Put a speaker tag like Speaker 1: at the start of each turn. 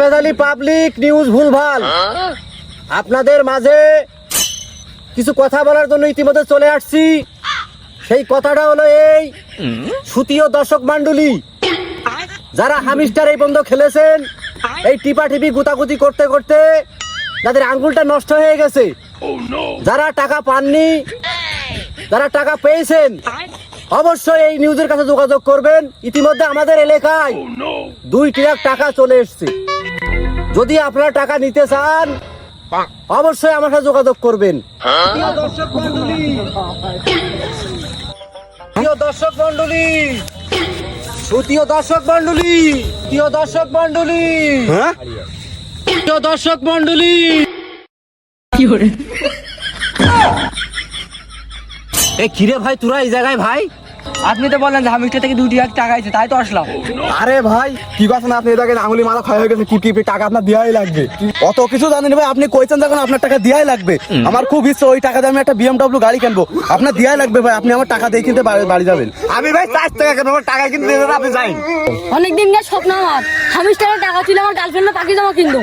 Speaker 1: পেদালি public news ভুলভাল। আপনাদের মাঝে কিছু কথা বলার জন্য ইতিমধ্যে চলে আসছি। সেই কথাটা হলো এই সুতীয় দর্শক মণ্ডলী যারা হামিস্টার এই বন্ধ খেলেছেন, এই টিপা টিপি গুতাগুতি করতে করতে যাদের আঙ্গুলটা নষ্ট হয়ে গেছে। যারা টাকা পাননি, যারা টাকা পেয়েছেন অবশ্যই এই নিউজের কাছে যোগাযোগ করবেন। ইতিমধ্যে আমাদের এলাকায় দুই লাখ টাকা চলে এসছে। যদি আপনারা টাকা নিতে চান অবশ্যই আমার সাথে যোগাযোগ করবেন। প্রিয় দর্শক মণ্ডলী প্রিয় দর্শক সুতীয় দর্শক মণ্ডলী প্রিয় দর্শক মণ্ডলী
Speaker 2: হ্যাঁ
Speaker 1: প্রিয় দর্শক মণ্ডলী। এ কিরে ভাই তোরা এই জায়গায় ভাই?
Speaker 3: আপনি তো বললেন যে হামিস্টার থেকে দুটি লাখ টাকা আছে তাই তো আসলাম।
Speaker 2: আরে ভাই কি কথা না আপনি? এটাকে আঙুলি মাথা ক্ষয় হয়ে গেছে কি কি টাকা আপনার দেওয়াই লাগবে। অত কিছু জানেন ভাই আপনি কইছেন যখন আপনার টাকা দেওয়াই লাগবে। আমার খুব ইচ্ছে ওই টাকা দিয়ে আমি একটা বিএমডব্লিউ গাড়ি কিনবো। আপনার দেওয়াই লাগবে ভাই আপনি আমার টাকা দিয়ে কিনতে বাড়ি বাড়ি যাবেন। আমি ভাই চার টাকা কেন? আমার টাকা কিনতে দেবেন আপনি যাই।
Speaker 4: অনেক দিন গা স্বপ্ন আমার। হামিস্টারের টাকা ছিল আমার গার্লফ্রেন্ডের পাখি জমা কিনতো